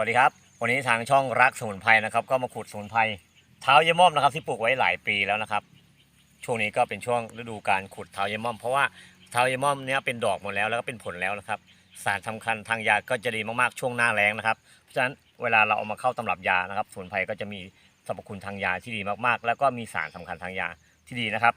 วัสดีครับ วันนี้ทางช่องรักสมุนไพรนะครับ ก็มาขุดสมุนไพรเท้าเยม่อมนะครับ ที่ปลูกไว้หลายปีแล้วนะครับ ช่วงนี้ก็เป็นช่วงฤดูการขุดเท้าเยม่อม เพราะว่าเท้าเยม่อมเนี้ยเป็นดอกหมดแล้วแล้วก็เป็นผลแล้วนะครับ สารสำคัญทางยาก็จะดีมากๆช่วงหน้าแล้งนะครับ เพราะฉะนั้นเวลาเราเอามาเข้าตำรับยานะครับสมุนไพรก็จะมีสรรพคุณทางยาที่ดีมากๆ แล้วก็มีสารสำคัญทางยาที่ดีนะครับ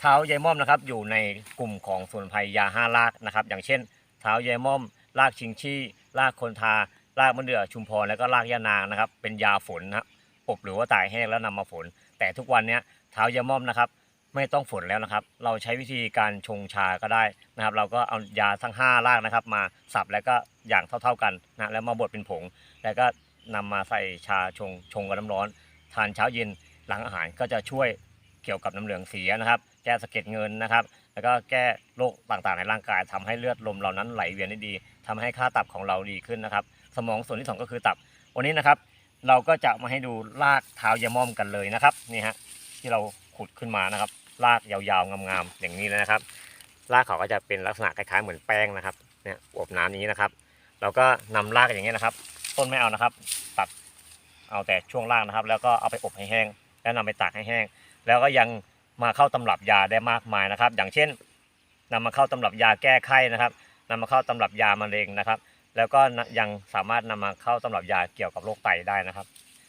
เท้าเยม่อมนะครับอยู่ในกลุ่มของสมุนไพรยาห้ารากนะครับ อย่างเช่น เท้าเยม่อมรากชิงชี่รากคนทา รากมะเดื่อชุมพรแล้วก็รากยานางนะครับ เป็นยาฝนนะครับอบหรือว่าตากแห้งแล้วนำมาฝน แต่ทุกวันนี้เท้าเยม่อมนะครับ ไม่ต้องฝนแล้วนะครับ เราใช้วิธีการชงชาก็ได้นะครับ เราก็เอายาทั้ง 5 รากนะครับ มาสับแล้วก็อย่างเท่า ๆกันนะแล้วมาบดเป็นผง แล้วก็นำมาใส่ชาชงชงกับน้ำร้อน ทานเช้าเย็นหลังอาหารก็จะช่วยเกี่ยวกับน้ำเหลืองเสียนะครับ แก้สะเก็ดเงินนะครับ แล้วก็แก้โรคต่างๆในร่างกายทำให้เลือดลมเรานั้นไหลเวียนได้ดีทำให้ค่าตับของเราดีขึ้นนะครับ สมองส่วนที่สองก็คือตับ วันนี้นะครับ เราก็จะมาให้ดูรากเท้ายาม่อมกันเลยนะครับนี่ฮะที่เราขุดขึ้นมานะครับรากยาวๆงามๆอย่างนี้เลยนะครับรากเขาก็จะเป็นลักษณะคล้ายๆเหมือนแป้งนะครับเนี่ยอบน้ำนี้นะครับ เราก็นำรากอย่างนี้นะครับ ต้นไม่เอานะครับ ตัดเอาแต่ช่วงล่างนะครับ แล้วก็เอาไปอบให้แห้ง แล้วนำไปตากให้แห้ง แล้วก็ยัง มาเข้าตำรับยาได้มากมายนะครับ อย่างเช่นนำมาเข้าตำรับยาแก้ไข้นะครับนำมาเข้าตำรับยามะเร็งนะครับ แล้วก็ยังสามารถนำมาเข้าตำรับยาเกี่ยวกับโรคไตได้นะครับ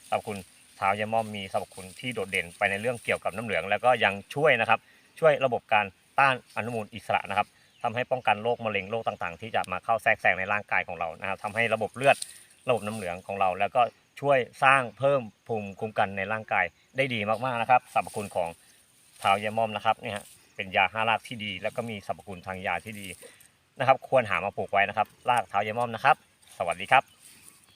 สรรพคุณเท้ายาม่อมมีสรรพคุณที่โดดเด่นไปในเรื่องเกี่ยวกับน้ำเหลือง แล้วก็ยังช่วยนะครับ ช่วยระบบการต้านอนุมูลอิสระนะครับทำให้ป้องกันโรคมะเร็งโรคต่างๆ ที่จะมาเข้าแทรกแซงในร่างกายของเรานะครับทำให้ระบบเลือดระบบน้ำเหลืองของเรา แล้วก็ช่วยสร้างเพิ่มภูมิคุ้มกันในร่างกายได้ดีมากๆนะครับสรรพคุณของ เท้ายาม่อมนะครับเนี่ยเป็นยาห้ารากที่ดี แล้วก็มีสรรพคุณทางยาที่ดีนะครับ ควรหามาปลูกไว้นะครับ รากเท้ายามอมนะครับ สวัสดีครับ